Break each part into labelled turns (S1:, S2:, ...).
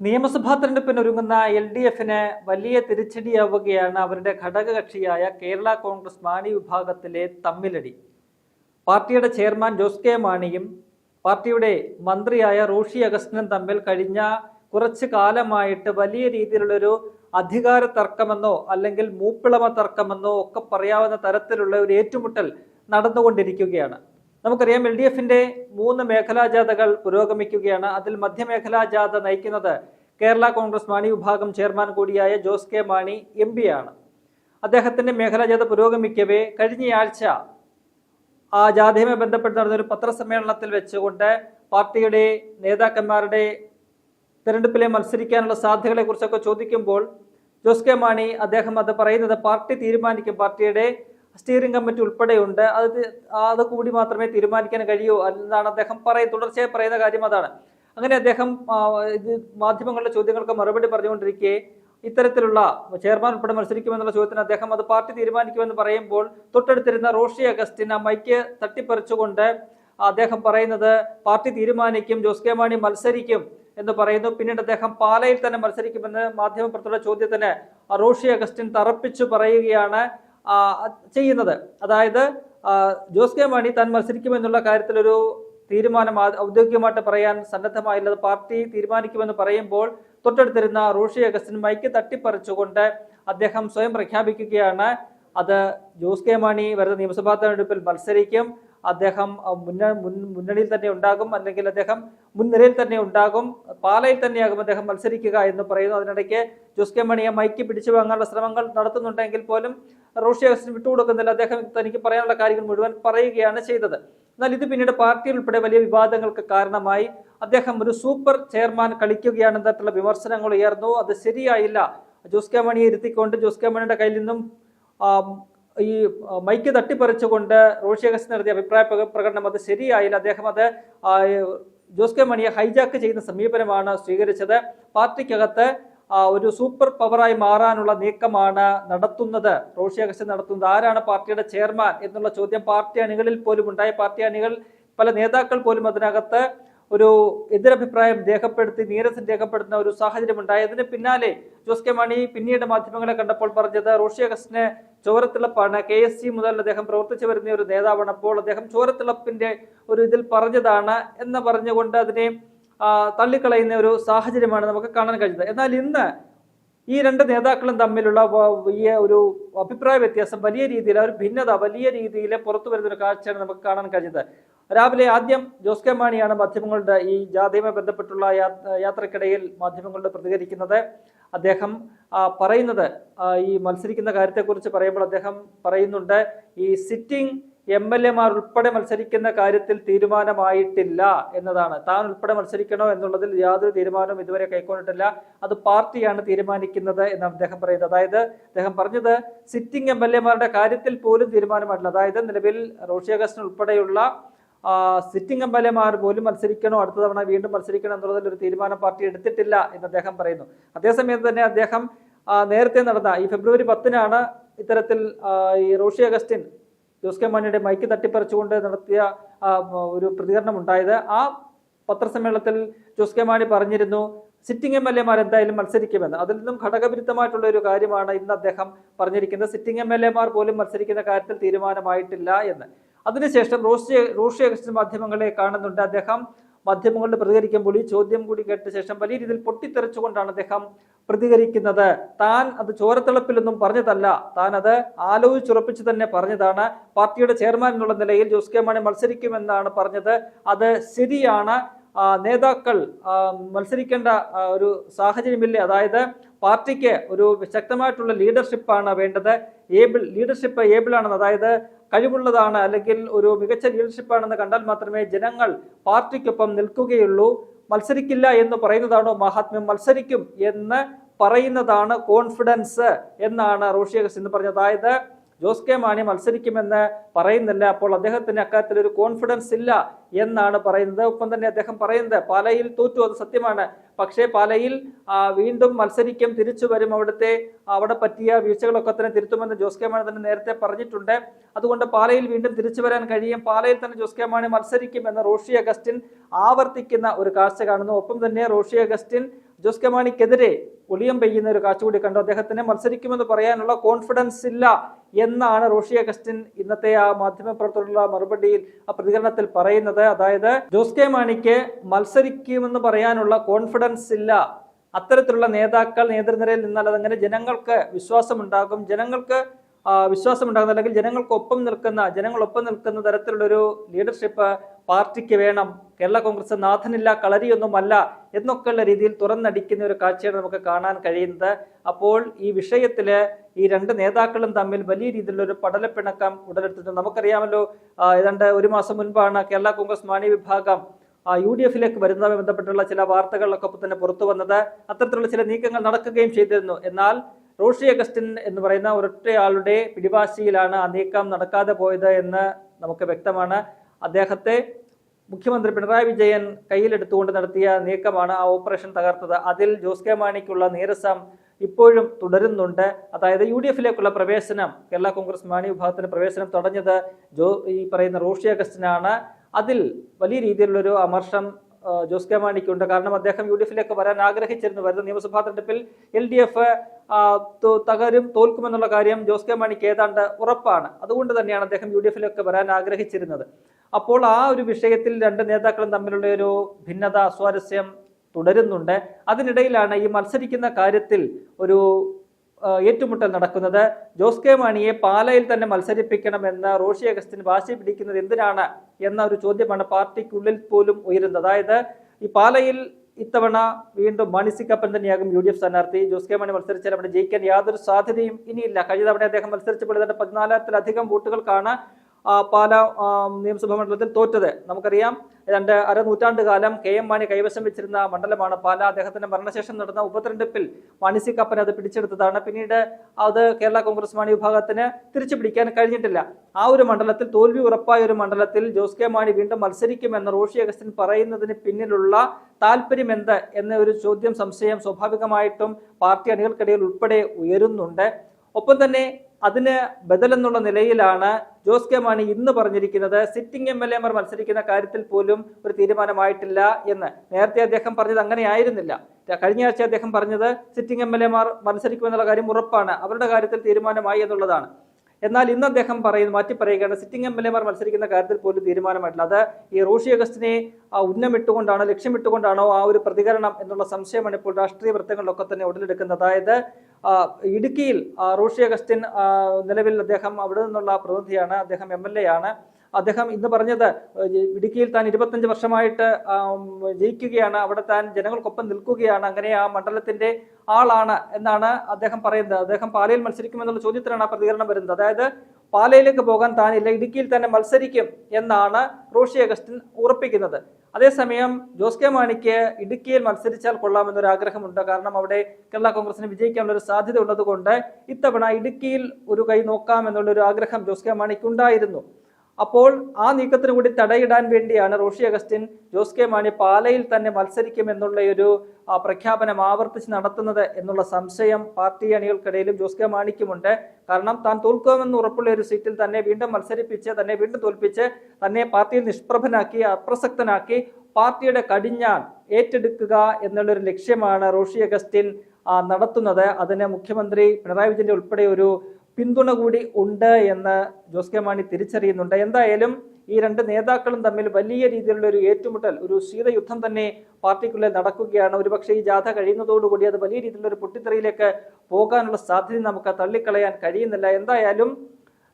S1: നിയമസഭാ തെരഞ്ഞെടുപ്പിന് ഒരുങ്ങുന്ന എൽ ഡി എഫിന് വലിയ തിരിച്ചടിയാവുകയാണ് അവരുടെ ഘടകകക്ഷിയായ കേരള കോൺഗ്രസ് മാണി വിഭാഗത്തിലെ തമ്മിലടി. പാർട്ടിയുടെ ചെയർമാൻ ജോസ് കെ മാണിയും പാർട്ടിയുടെ മന്ത്രിയായ റോഷി അഗസ്റ്റിനും തമ്മിൽ കഴിഞ്ഞ കുറച്ച് കാലമായിട്ട് വലിയ രീതിയിലുള്ളൊരു അധികാര തർക്കമെന്നോ അല്ലെങ്കിൽ മൂപ്പിളമ തർക്കമെന്നോ ഒക്കെ പറയാവുന്ന തരത്തിലുള്ള ഒരു ഏറ്റുമുട്ടൽ നടന്നുകൊണ്ടിരിക്കുകയാണ്. നമുക്കറിയാം എൽ ഡി എഫിന്റെ മൂന്ന് മേഖലാ ജാഥകൾ പുരോഗമിക്കുകയാണ്. അതിൽ മധ്യമേഖലാ ജാഥ നയിക്കുന്നത് കേരള കോൺഗ്രസ് മാണി വിഭാഗം ചെയർമാൻ കൂടിയായ ജോസ് കെ മാണി എം ആണ്. അദ്ദേഹത്തിന്റെ മേഖലാ ജാഥ പുരോഗമിക്കവേ കഴിഞ്ഞയാഴ്ച ആ ജാഥയുമായി ബന്ധപ്പെട്ട് നടന്നൊരു പത്രസമ്മേളനത്തിൽ വെച്ചുകൊണ്ട് പാർട്ടിയുടെ നേതാക്കന്മാരുടെ തെരഞ്ഞെടുപ്പിലെ മത്സരിക്കാനുള്ള സാധ്യതകളെ കുറിച്ചൊക്കെ ചോദിക്കുമ്പോൾ ജോസ് കെ മാണി അദ്ദേഹം അത് പറയുന്നത് പാർട്ടി തീരുമാനിക്കും. പാർട്ടിയുടെ സ്റ്റിയറിംഗ് കമ്മിറ്റി ഉൾപ്പെടെയുണ്ട്. അത് അത് കൂടി മാത്രമേ തീരുമാനിക്കാൻ കഴിയൂ എന്നാണ് അദ്ദേഹം പറയും തുടർച്ചയായി പറയുന്ന കാര്യം അതാണ്. അങ്ങനെ അദ്ദേഹം ഇത് മാധ്യമങ്ങളുടെ ചോദ്യങ്ങൾക്ക് മറുപടി പറഞ്ഞുകൊണ്ടിരിക്കെ ഇത്തരത്തിലുള്ള ചെയർമാൻ ഉൾപ്പെടെ മത്സരിക്കുമെന്നുള്ള ചോദ്യത്തിന് അദ്ദേഹം അത് പാർട്ടി തീരുമാനിക്കുമെന്ന് പറയുമ്പോൾ തൊട്ടടുത്തിരുന്ന റോഷി അഗസ്റ്റിൻ ആ മൈക്ക് തട്ടിപ്പറിച്ചുകൊണ്ട് അദ്ദേഹം പറയുന്നത് പാർട്ടി തീരുമാനിക്കും ജോസ് കെ മാണി മത്സരിക്കും എന്ന് പറയുന്നു. പിന്നീട് അദ്ദേഹം പാലയിൽ തന്നെ മത്സരിക്കുമെന്ന് മാധ്യമപ്രവർത്തകരുടെ ചോദ്യത്തിന് റോഷി അഗസ്റ്റിൻ തറപ്പിച്ചു പറയുകയാണ്. ചെയ്യുന്നത്. അതായത് ജോസ് കെ മാണി താൻ മത്സരിക്കുമെന്നുള്ള കാര്യത്തിലൊരു തീരുമാനം ഔദ്യോഗികമായിട്ട് പറയാൻ സന്നദ്ധമായില്ലത് പാർട്ടി തീരുമാനിക്കുമെന്ന് പറയുമ്പോൾ തൊട്ടടുത്തിരുന്ന റോഷി അഗസ്റ്റിൻ മൈക്ക് തട്ടിപ്പറിച്ചുകൊണ്ട് അദ്ദേഹം സ്വയം പ്രഖ്യാപിക്കുകയാണ്. അത് ജോസ് കെ മാണി വരുന്ന നിയമസഭാ തെരഞ്ഞെടുപ്പിൽ മത്സരിക്കും. അദ്ദേഹം മുന്ന മുന്നണിയിൽ തന്നെ ഉണ്ടാകും. അല്ലെങ്കിൽ അദ്ദേഹം മുൻനിരയിൽ തന്നെ ഉണ്ടാകും. പാലയിൽ തന്നെയാകും അദ്ദേഹം മത്സരിക്കുക എന്ന് പറയുന്നു. അതിനിടയ്ക്ക് ജോസ് കെ മണിയെ മൈക്ക് പിടിച്ചു വാങ്ങാനുള്ള ശ്രമങ്ങൾ നടത്തുന്നുണ്ടെങ്കിൽ പോലും റോഷി അഗസ്റ്റിൻ വിട്ടുകൊടുക്കുന്നില്ല. അദ്ദേഹം തനിക്ക് പറയാനുള്ള കാര്യങ്ങൾ മുഴുവൻ പറയുകയാണ് ചെയ്തത്. എന്നാൽ ഇത് പിന്നീട് പാർട്ടി ഉൾപ്പെടെ വലിയ വിവാദങ്ങൾക്ക് കാരണമായി അദ്ദേഹം ഒരു സൂപ്പർ ചെയർമാൻ കളിക്കുകയാണെന്ന തരത്തിലുള്ള വിമർശനങ്ങൾ ഉയർന്നു. അത് ശരിയായില്ല. ജോസ് കെ മണിയെ ഇരുത്തിക്കൊണ്ട് ജോസ് കെ മണിയുടെ കയ്യിൽ നിന്നും ഈ മൈക്ക് തട്ടിപ്പറിച്ചുകൊണ്ട് റോഷി അഗസ്റ്റിൻ നടത്തിയ അഭിപ്രായ പ്രകടനം അത് ശരിയായില്ല. അദ്ദേഹം അത് ജോസ് കെ മണിയെ ഹൈജാക്ക് ചെയ്യുന്ന സമീപനമാണ് സ്വീകരിച്ചത്. പാർട്ടിക്കകത്ത് ഒരു സൂപ്പർ പവറായി മാറാനുള്ള നീക്കമാണ് നടത്തുന്നത്. റോഷി അഗസ്റ്റ് നടത്തുന്നത്. ആരാണ് പാർട്ടിയുടെ ചെയർമാൻ എന്നുള്ള ചോദ്യം പാർട്ടി അണികളിൽ പോലും ഉണ്ടായ. പാർട്ടി അണികൾ പല നേതാക്കൾ പോലും അതിനകത്ത് ഒരു എതിരഭിപ്രായം രേഖപ്പെടുത്തി നീരസം രേഖപ്പെടുത്തുന്ന ഒരു സാഹചര്യം ഉണ്ടായി. അതിന് പിന്നാലെ ജോസ് കെ മാണി പിന്നീട് മാധ്യമങ്ങളെ കണ്ടപ്പോൾ പറഞ്ഞത് റോഷി അഗസ്റ്റിന് ചോരത്തിളപ്പാണ്. കെ എസ് സി മുതൽ അദ്ദേഹം പ്രവർത്തിച്ചു വരുന്ന ഒരു നേതാവാണ്. അപ്പോൾ അദ്ദേഹം ചോരത്തിളപ്പിന്റെ ഒരു ഇതിൽ പറഞ്ഞതാണ് എന്ന് പറഞ്ഞുകൊണ്ട് അതിനെ തള്ളിക്കളയുന്ന ഒരു സാഹചര്യമാണ് നമുക്ക് കാണാൻ കഴിഞ്ഞത്. എന്നാൽ ഇന്ന് ഈ രണ്ട് നേതാക്കളും തമ്മിലുള്ള ഈ ഒരു അഭിപ്രായ വ്യത്യാസം വലിയ രീതിയിൽ ഒരു ഭിന്നത വലിയ രീതിയിൽ പുറത്തു വരുന്ന ഒരു കാഴ്ചയാണ് നമുക്ക് കാണാൻ കഴിഞ്ഞത്. രാവിലെ ആദ്യം ജോസ് കെ മാണിയാണ് മാധ്യമങ്ങളുടെ ഈ ജാഥയുമായി ബന്ധപ്പെട്ടുള്ള യാത്രക്കിടയിൽ മാധ്യമങ്ങളുടെ പ്രതികരിക്കുന്നത്. അദ്ദേഹം പറയുന്നത് ഈ മത്സരിക്കുന്ന കാര്യത്തെക്കുറിച്ച് പറയുമ്പോൾ അദ്ദേഹം പറയുന്നുണ്ട് ഈ സിറ്റിംഗ് എം എൽ എമാർ ഉൾപ്പെടെ മത്സരിക്കുന്ന കാര്യത്തിൽ തീരുമാനമായിട്ടില്ല എന്നതാണ്. താൻ ഉൾപ്പെടെ മത്സരിക്കണോ എന്നുള്ളതിൽ യാതൊരു തീരുമാനവും ഇതുവരെ കൈക്കൊണ്ടിട്ടില്ല. അത് പാർട്ടിയാണ് തീരുമാനിക്കുന്നത് എന്ന് അദ്ദേഹം പറയുന്നത്. അതായത് അദ്ദേഹം പറഞ്ഞത് സിറ്റിംഗ് എം എൽ എമാരുടെ കാര്യത്തിൽ പോലും തീരുമാനമായിട്ടില്ല. അതായത് നിലവിൽ റോഷി അഗസ്റ്റിൻ ഉൾപ്പെടെയുള്ള സിറ്റിംഗ് എം എൽ എമാർ പോലും മത്സരിക്കണോ അടുത്ത തവണ വീണ്ടും മത്സരിക്കണോ എന്നുള്ളതിൽ ഒരു തീരുമാനം പാർട്ടി എടുത്തിട്ടില്ല എന്ന് അദ്ദേഹം പറയുന്നു. അതേസമയം തന്നെ അദ്ദേഹം നേരത്തെ നടന്ന ഈ ഫെബ്രുവരി പത്തിനാണ് ഇത്തരത്തിൽ ഈ റോഷി അഗസ്റ്റിൻ ജോസ് കെ മാണിയുടെ മൈക്ക് തട്ടിപ്പറിച്ചുകൊണ്ട് നടത്തിയ ഒരു പ്രതികരണം ഉണ്ടായത്. ആ പത്രസമ്മേളനത്തിൽ ജോസ് കെ മാണി പറഞ്ഞിരുന്നു സിറ്റിംഗ് എം എൽ എമാർ എന്തായാലും മത്സരിക്കുമെന്ന്. അതിൽ നിന്നും ഘടകവിരുദ്ധമായിട്ടുള്ള ഒരു കാര്യമാണ് ഇന്ന് അദ്ദേഹം പറഞ്ഞിരിക്കുന്നത്. സിറ്റിംഗ് എം എൽ എമാർ പോലും മത്സരിക്കുന്ന കാര്യത്തിൽ തീരുമാനമായിട്ടില്ല എന്ന്. അതിനുശേഷം റോഷി റോഷി അഗസ്റ്റിൻ മാധ്യമങ്ങളെ കാണുന്നുണ്ട് അദ്ദേഹം. മാധ്യമങ്ങളിൽ പ്രതികരിക്കുമ്പോൾ ഈ ചോദ്യം കൂടി കേട്ട ശേഷം വലിയ രീതിയിൽ പൊട്ടിത്തെറിച്ചുകൊണ്ടാണ് അദ്ദേഹം പ്രതികരിക്കുന്നത്. താൻ അത് ചോരത്തിളപ്പിലൊന്നും പറഞ്ഞതല്ല. താൻ അത് ആലോചിച്ചുറപ്പിച്ച് തന്നെ പറഞ്ഞതാണ്. പാർട്ടിയുടെ ചെയർമാൻ എന്നുള്ള നിലയിൽ ജോസ് കെ മാണി മത്സരിക്കുമെന്നാണ് പറഞ്ഞത്. അത് ശരിയാണ്. നേതാക്കൾ മത്സരിക്കേണ്ട ഒരു സാഹചര്യമില്ലേ? അതായത് പാർട്ടിക്ക് ഒരു ശക്തമായിട്ടുള്ള ലീഡർഷിപ്പാണ് വേണ്ടത്. ഏബിൾ ലീഡർഷിപ്പ് ഏബിൾ ആണെന്ന് അതായത് കഴിവുള്ളതാണ് അല്ലെങ്കിൽ ഒരു മികച്ച ലീഡർഷിപ്പാണെന്ന് കണ്ടാൽ മാത്രമേ ജനങ്ങൾ പാർട്ടിക്കൊപ്പം നിൽക്കുകയുള്ളൂ. മത്സരിക്കില്ല എന്ന് പറയുന്നതാണോ മഹാത്മ്യം? മത്സരിക്കും എന്ന് പറയുന്നതാണ് കോൺഫിഡൻസ് എന്നാണ് റോഷി അഗസ്റ്റ് എന്ന് പറഞ്ഞത്. അതായത് ജോസ് കെ മാണി മത്സരിക്കുമെന്ന് പറയുന്നില്ല അപ്പോൾ അദ്ദേഹത്തിന് അക്കാര്യത്തിൽ ഒരു കോൺഫിഡൻസ് ഇല്ല എന്നാണ് പറയുന്നത്. ഒപ്പം തന്നെ അദ്ദേഹം പറയുന്നത് പാലയിൽ തോറ്റു അത് സത്യമാണ്. പക്ഷേ പാലയിൽ വീണ്ടും മത്സരിക്കും തിരിച്ചു വരും. അവിടുത്തെ അവിടെ പറ്റിയ വീഴ്ചകളൊക്കെ തന്നെ തിരുത്തുമെന്ന് ജോസ് കെ മാണി തന്നെ നേരത്തെ പറഞ്ഞിട്ടുണ്ട്. അതുകൊണ്ട് പാലയിൽ വീണ്ടും തിരിച്ചു വരാൻ കഴിയും. പാലയിൽ തന്നെ ജോസ് കെ മാണി മത്സരിക്കുമെന്ന് റോഷി അഗസ്റ്റിൻ ആവർത്തിക്കുന്ന ഒരു കാഴ്ച കാണുന്നു. ഒപ്പം തന്നെ റോഷി അഗസ്റ്റിൻ ജോസ് കെ മാണിക്കെതിരെ ഒളിയം പെയ്യുന്ന ഒരു കാച്ചുകൂടി കൂടി കണ്ടു. അദ്ദേഹത്തിന് മത്സരിക്കുമെന്ന് പറയാനുള്ള കോൺഫിഡൻസ് ഇല്ല എന്നാണ് റോഷി അഗസ്റ്റിൻ ഇന്നത്തെ ആ മാധ്യമപ്രവർത്തകരുടെ മറുപടിയിൽ ആ പ്രതികരണത്തിൽ പറയുന്നത്. അതായത് ജോസ് കെ മാണിക്ക് മത്സരിക്കുമെന്ന് പറയാനുള്ള കോൺഫിഡൻസ് ഇല്ല. അത്തരത്തിലുള്ള നേതാക്കൾ നേതൃനിരയിൽ നിന്നാൽ അതങ്ങനെ ജനങ്ങൾക്ക് വിശ്വാസമുണ്ടാകും. ജനങ്ങൾക്ക് വിശ്വാസം വിശ്വാസമുണ്ടാകുന്ന അല്ലെങ്കിൽ ജനങ്ങൾക്കൊപ്പം നിൽക്കുന്ന ജനങ്ങളൊപ്പം നിൽക്കുന്ന തരത്തിലുള്ളൊരു ലീഡർഷിപ്പ് പാർട്ടിക്ക് വേണം. കേരള കോൺഗ്രസ് നാഥനില്ല കളരിയൊന്നുമല്ല. എന്നൊക്കെയുള്ള രീതിയിൽ തുറന്നടിക്കുന്ന ഒരു കാഴ്ചയാണ് നമുക്ക് കാണാൻ കഴിയുന്നത്. അപ്പോൾ ഈ വിഷയത്തിൽ ഈ രണ്ട് നേതാക്കളും തമ്മിൽ വലിയ രീതിയിലുള്ള ഒരു പടലപ്പിണക്കം ഉടലെടുത്തിട്ടുണ്ട്. നമുക്കറിയാമല്ലോ ഏതാണ്ട് ഒരു മാസം മുൻപാണ് കേരള കോൺഗ്രസ് മാണി വിഭാഗം യു ഡി എഫിലേക്ക് വരുന്നതുമായി ബന്ധപ്പെട്ടുള്ള ചില വാർത്തകളിലൊക്കെ തന്നെ പുറത്തു വന്നത്. അത്തരത്തിലുള്ള ചില നീക്കങ്ങൾ നടക്കുകയും ചെയ്തിരുന്നു. എന്നാൽ റോഷി അഗസ്റ്റിൻ എന്ന് പറയുന്ന ഒരൊറ്റയാളുടെ പിടിവാശിയിലാണ് ആ നീക്കം നടക്കാതെ പോയത് എന്ന് നമുക്ക് വ്യക്തമാണ്. അദ്ദേഹത്തെ മുഖ്യമന്ത്രി പിണറായി വിജയൻ കയ്യിലെടുത്തുകൊണ്ട് നടത്തിയ നീക്കമാണ് ആ ഓപ്പറേഷൻ തകർത്തത്. അതിൽ ജോസ് കെ മാണിക്കുള്ള നീരസം ഇപ്പോഴും തുടരുന്നുണ്ട്. അതായത് യു ഡി എഫിലേക്കുള്ള പ്രവേശനം കേരള കോൺഗ്രസ് മാണി വിഭാഗത്തിന് പ്രവേശനം തടഞ്ഞത് ജോ ഈ പറയുന്ന റോഷി അഗസ്റ്റിനാണ്. അതിൽ വലിയ രീതിയിലുള്ളൊരു അമർഷം ജോസ് കെ മാണിക്കുണ്ട്. കാരണം അദ്ദേഹം യു ഡി എഫിലേക്ക് വരാൻ ആഗ്രഹിച്ചിരുന്നു. വരുന്ന നിയമസഭാ തെരഞ്ഞെടുപ്പിൽ എൽ ഡി എഫ് തകരും തോൽക്കുമെന്നുള്ള കാര്യം ജോസ് കെ മാണിക്ക് ഏതാണ്ട് ഉറപ്പാണ്. അതുകൊണ്ട് തന്നെയാണ് അദ്ദേഹം യു ഡി എഫിലേക്ക് വരാൻ ആഗ്രഹിച്ചിരുന്നത്. അപ്പോൾ ആ ഒരു വിഷയത്തിൽ രണ്ട് നേതാക്കളും തമ്മിലുള്ള ഒരു ഭിന്നത സ്വാരസ്യം തുടരുന്നുണ്ട്. അതിനിടയിലാണ് ഈ മത്സരിക്കുന്ന കാര്യത്തിൽ ഒരു ഏറ്റുമുട്ടൽ നടക്കുന്നത്. ജോസ് കെ മാണിയെ പാലയിൽ തന്നെ മത്സരിപ്പിക്കണമെന്ന് റോഷി അഗസ്റ്റിൻ വാശി പിടിക്കുന്നത് എന്തിനാണ് എന്ന ഒരു ചോദ്യമാണ് പാർട്ടിക്കുള്ളിൽ പോലും ഉയരുന്നത്. അതായത് ഈ പാലയിൽ ഇത്തവണ വീണ്ടും മാണിസിക്കപ്പൻ തന്നെയാകും യു ഡി എഫ് സ്ഥാനാർത്ഥി. ജോസ് കെ മാണി മത്സരിച്ചാൽ അവിടെ ജയിക്കാൻ യാതൊരു സാധ്യതയും ഇനിയില്ല. കഴിഞ്ഞ തവണ അദ്ദേഹം മത്സരിച്ചപ്പോൾ തന്നെ പതിനാലായിരത്തിലധികം വോട്ടുകൾക്കാണ് പാല നിയമസഭാ മണ്ഡലത്തിൽ തോറ്റത്. നമുക്കറിയാം രണ്ട് അര നൂറ്റാണ്ട് കാലം കെ എം മാണി കൈവശം വെച്ചിരുന്ന മണ്ഡലമാണ് പാല. അദ്ദേഹത്തിന്റെ മരണശേഷം നടന്ന ഉപതെരഞ്ഞെടുപ്പിൽ മാണി സി കപ്പൻ അത് പിടിച്ചെടുത്തതാണ്. പിന്നീട് അത് കേരള കോൺഗ്രസ് മാണി വിഭാഗത്തിന് തിരിച്ചു പിടിക്കാൻ കഴിഞ്ഞിട്ടില്ല. ആ ഒരു മണ്ഡലത്തിൽ തോൽവി ഉറപ്പായ ഒരു മണ്ഡലത്തിൽ ജോസ് കെ മാണി വീണ്ടും മത്സരിക്കുമെന്ന് റോഷി അഗസ്റ്റിൻ പറയുന്നതിന് പിന്നിലുള്ള താല്പര്യം എന്ത് എന്ന ഒരു ചോദ്യം സംശയം സ്വാഭാവികമായിട്ടും പാർട്ടി അണികൾക്കിടയിൽ ഉൾപ്പെടെ ഉയരുന്നുണ്ട്. ഒപ്പം തന്നെ അതിന് ബദലെന്നുള്ള നിലയിലാണ് ജോസ് കെ മാണി ഇന്ന് പറഞ്ഞിരിക്കുന്നത്. സിറ്റിംഗ് എം എൽ എമാർ മത്സരിക്കുന്ന കാര്യത്തിൽ പോലും ഒരു തീരുമാനമായിട്ടില്ല എന്ന്. നേരത്തെ അദ്ദേഹം പറഞ്ഞത് അങ്ങനെയായിരുന്നില്ല കഴിഞ്ഞ ആഴ്ച അദ്ദേഹം പറഞ്ഞത് സിറ്റിംഗ് എം എൽ എമാർ മത്സരിക്കുമെന്നുള്ള കാര്യം ഉറപ്പാണ്. അവരുടെ കാര്യത്തിൽ തീരുമാനമായി എന്നുള്ളതാണ്. എന്നാൽ ഇന്ന് അദ്ദേഹം പറയുന്നു മാറ്റി പറയുകയാണ് സിറ്റിംഗ് എം എൽ എമാർ മത്സരിക്കുന്ന കാര്യത്തിൽ പോലും തീരുമാനമായിട്ടില്ല. അത് ഈ റോഷി അഗസ്റ്റിനെ ഉന്നമിട്ടുകൊണ്ടാണോ ലക്ഷ്യമിട്ടുകൊണ്ടാണോ ആ ഒരു പ്രതികരണം എന്നുള്ള സംശയമാണ് ഇപ്പോൾ രാഷ്ട്രീയ വൃത്തങ്ങളിലൊക്കെ തന്നെ ഉടലെടുക്കുന്നത്. അതായത് ഇടുക്കിയിൽ റോഷി അഗസ്റ്റിൻ നിലവിൽ അദ്ദേഹം അവിടെ നിന്നുള്ള പ്രതിനിധിയാണ് അദ്ദേഹം എം എൽ എ ആണ്. അദ്ദേഹം ഇന്ന് പറഞ്ഞത് ഇടുക്കിയിൽ താൻ ഇരുപത്തഞ്ച് വർഷമായിട്ട് ജയിക്കുകയാണ് അവിടെ താൻ ജനങ്ങൾക്കൊപ്പം നിൽക്കുകയാണ് അങ്ങനെ ആ മണ്ഡലത്തിന്റെ ആളാണ് എന്നാണ് അദ്ദേഹം പറയുന്നത്. അദ്ദേഹം പാലയിൽ മത്സരിക്കുമെന്നുള്ള ചോദ്യത്തിലാണ് ആ പ്രതികരണം വരുന്നത്. അതായത് പാലയിലേക്ക് പോകാൻ താനില്ല ഇടുക്കിയിൽ തന്നെ മത്സരിക്കും എന്നാണ് റോഷി അഗസ്റ്റിൻ ഉറപ്പിക്കുന്നത്. അതേസമയം ജോസ് കെ മാണിക്ക് ഇടുക്കിയിൽ മത്സരിച്ചാൽ കൊള്ളാമെന്നൊരു ആഗ്രഹമുണ്ട് കാരണം അവിടെ കേരള കോൺഗ്രസിന് വിജയിക്കാനുള്ള ഒരു സാധ്യത ഉള്ളതുകൊണ്ട് ഇത്തവണ ഇടുക്കിയിൽ ഒരു കൈ നോക്കാം ഒരു ആഗ്രഹം ജോസ് കെ മാണിക്ക് ഉണ്ടായിരുന്നു അപ്പോൾ ആ നീക്കത്തിന് കൂടി തടയിടാൻ വേണ്ടിയാണ് റോഷി അഗസ്റ്റിൻ ജോസ് കെ മാണി പാലയിൽ തന്നെ മത്സരിക്കുമെന്നുള്ള ഒരു പ്രഖ്യാപനം ആവർത്തിച്ച് നടത്തുന്നത് എന്നുള്ള സംശയം പാർട്ടി അണികൾക്കിടയിലും ജോസ് കെ മാണിക്കുമുണ്ട്. കാരണം താൻ തോൽക്കുമെന്ന് ഉറപ്പുള്ള ഒരു സീറ്റിൽ തന്നെ വീണ്ടും മത്സരിപ്പിച്ച് തന്നെ വീണ്ടും തോൽപ്പിച്ച് തന്നെ പാർട്ടിയിൽ നിഷ്പ്രഭനാക്കി അപ്രസക്തനാക്കി പാർട്ടിയുടെ കടിഞ്ഞാൻ ഏറ്റെടുക്കുക എന്നുള്ളൊരു ലക്ഷ്യമാണ് റോഷി അഗസ്റ്റിൻ നടത്തുന്നത്. അതിന് മുഖ്യമന്ത്രി പിണറായി വിജയന്റെ ഉൾപ്പെടെ ഒരു പിന്തുണ കൂടി ഉണ്ട് എന്ന് ജോസ് കെ മാണി തിരിച്ചറിയുന്നുണ്ട്. എന്തായാലും ഈ രണ്ട് നേതാക്കളും തമ്മിൽ വലിയ രീതിയിലുള്ള ഒരു ഏറ്റുമുട്ടൽ ഒരു ശീതയുദ്ധം തന്നെ പാർട്ടിക്കുള്ളിൽ നടക്കുകയാണ്. ഒരുപക്ഷെ ഈ ജാഥ കഴിയുന്നതോടുകൂടി അത് വലിയ രീതിയിലുള്ള ഒരു പൊട്ടിത്തെറിയിലേക്ക് പോകാനുള്ള സാധ്യത നമുക്ക് തള്ളിക്കളയാൻ കഴിയുന്നില്ല. എന്തായാലും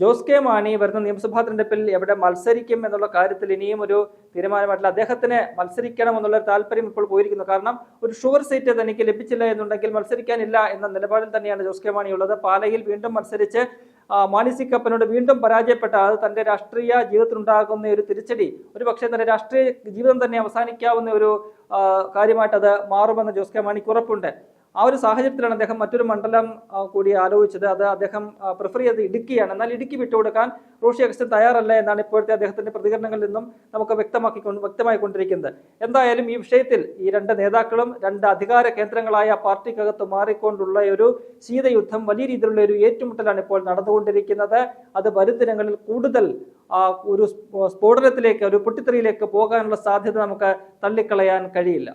S1: ജോസ് കെ മാണി വരുന്ന നിയമസഭാ തെരഞ്ഞെടുപ്പിൽ എവിടെ മത്സരിക്കും എന്നുള്ള കാര്യത്തിൽ ഇനിയും ഒരു തീരുമാനമായിട്ടില്ല. അദ്ദേഹത്തിന് മത്സരിക്കണം എന്നുള്ള താല്പര്യം ഇപ്പോൾ പോയിരിക്കുന്നു. കാരണം ഒരു ഷുവർ സീറ്റ് തനിക്ക് ലഭിച്ചില്ല എന്നുണ്ടെങ്കിൽ മത്സരിക്കാനില്ല എന്ന നിലപാടിൽ തന്നെയാണ് ജോസ് കെ മാണി ഉള്ളത്. പാലയിൽ വീണ്ടും മത്സരിച്ച് മാണി സി കപ്പനോട് വീണ്ടും പരാജയപ്പെട്ട അത് തന്റെ രാഷ്ട്രീയ ജീവിതത്തിലുണ്ടാകുന്ന ഒരു തിരിച്ചടി ഒരു പക്ഷേ തന്റെ രാഷ്ട്രീയ ജീവിതം തന്നെ അവസാനിക്കാവുന്ന ഒരു കാര്യമായിട്ട് അത് മാറുമെന്ന് ജോസ് കെ മാണിക്ക് ഉറപ്പുണ്ട്. ആ ഒരു സാഹചര്യത്തിലാണ് അദ്ദേഹം മറ്റൊരു മണ്ഡലം കൂടി ആലോചിച്ചത്. അത് അദ്ദേഹം പ്രിഫർ ചെയ്ത് ഇടുക്കിയാണ്. എന്നാൽ ഇടുക്കി വിട്ടുകൊടുക്കാൻ റോഷി അഗസ്റ്റിൻ തയ്യാറല്ല എന്നാണ് ഇപ്പോഴത്തെ അദ്ദേഹത്തിന്റെ പ്രതികരണങ്ങളിൽ നിന്നും നമുക്ക് വ്യക്തമാക്കി വ്യക്തമായിക്കൊണ്ടിരിക്കുന്നത് എന്തായാലും ഈ വിഷയത്തിൽ ഈ രണ്ട് നേതാക്കളും രണ്ട് അധികാര കേന്ദ്രങ്ങളായ പാർട്ടിക്കകത്ത് മാറിക്കൊണ്ടുള്ള ഒരു ശീതയുദ്ധം വലിയ രീതിയിലുള്ള ഒരു ഏറ്റുമുട്ടലാണ് ഇപ്പോൾ നടന്നുകൊണ്ടിരിക്കുന്നത്. അത് വരും ദിനങ്ങളിൽ കൂടുതൽ ഒരു സ്ഫോടനത്തിലേക്ക് ഒരു പൊട്ടിത്തെറിയിലേക്ക് പോകാനുള്ള സാധ്യത നമുക്ക് തള്ളിക്കളയാൻ കഴിയില്ല.